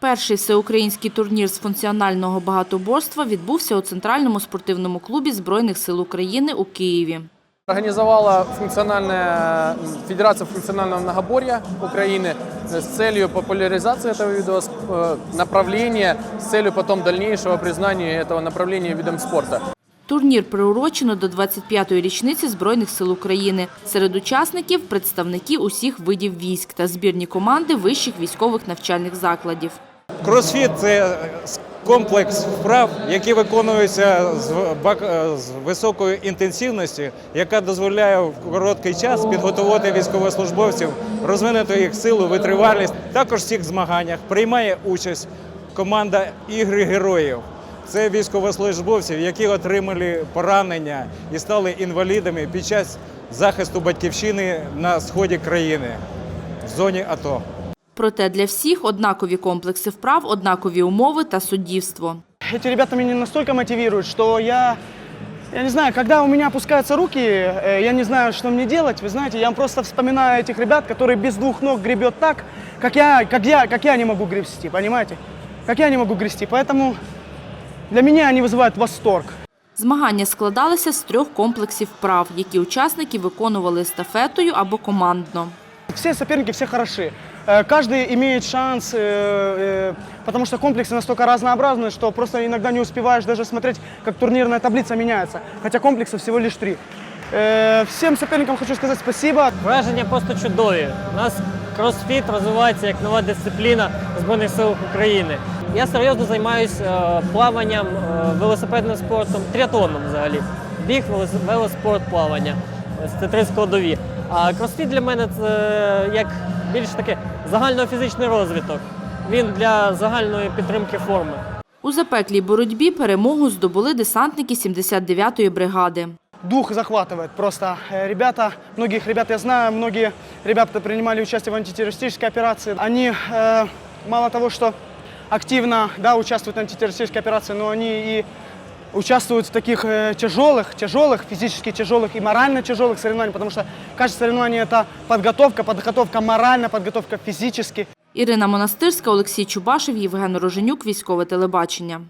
Перший всеукраїнський турнір з функціонального багатоборства відбувся у Центральному спортивному клубі Збройних сил України у Києві. Организовала функциональная Федерация функционального многоборья Украины с целью популяризации этого вида сп- э, направления, с целью потом дальнейшего признания этого направления видом спорта. Турнір приурочено до 25-ї річниці Збройних сил України. Серед учасників – представники усіх видів військ та збірні команди вищих військових навчальних закладів. Кросфіт це комплекс вправ, які виконуються з високою інтенсивністю, яка дозволяє в короткий час підготувати військовослужбовців, розвинути їх силу, витривалість. Також в цих змаганнях приймає участь команда ігри героїв. Це військовослужбовців, які отримали поранення і стали інвалідами під час захисту батьківщини на сході країни в зоні АТО. Проте для всіх однакові комплекси вправ, однакові умови та суддівство. Эти ребята меня настолько мотивируют, что я, я не знаю, когда у меня опускаются руки, э, я не знаю, что мне делать. Вы знаете, я просто вспоминаю этих ребят, которые без двух ног гребет так, как я, как я, как я не могу гребсти, понимаете? Как я не могу грести. Поэтому для меня они вызывают восторг. Змагання складалися з трьох комплексів вправ, які учасники виконували естафетою або командно. Все соперники, все хороши. Э, Каждый имеет шанс, э, э, потому что комплексы настолько разнообразны, что просто иногда не успеваешь даже смотреть, как турнирная таблица меняется. Хотя комплексов всего лишь три. Э, Всем соперникам хочу сказать спасибо. Враження просто чудові. У нас кросфіт розвивається як нова дисципліна Збройних сил України. Я серйозно займаюся плаванням, е, велосипедним спортом, тріатлоном взагалі. Біг, велос- велоспорт, плавання. Ось Це три складові. А кросфіт для мене це як більш таке загальнофізичний розвиток. Він для загальної підтримки форми. У запеклій боротьбі перемогу здобули десантники 79-ї бригади. Дух захватывает просто. Э, Ребята, многих ребят я знаю, многие ребята принимали участие в антитеррористической операции. Они э, мало того, что активно да, участвуют в антитеррористической операции, но они и участвуют в таких э, тяжелых, тяжелых, физически тяжелых и морально тяжелых соревнованиях, потому что каждое соревнование это подготовка, подготовка морально, подготовка физически. Ірина Монастирська, Олексій Чубашев, Євген Роженюк, Військове телебачення.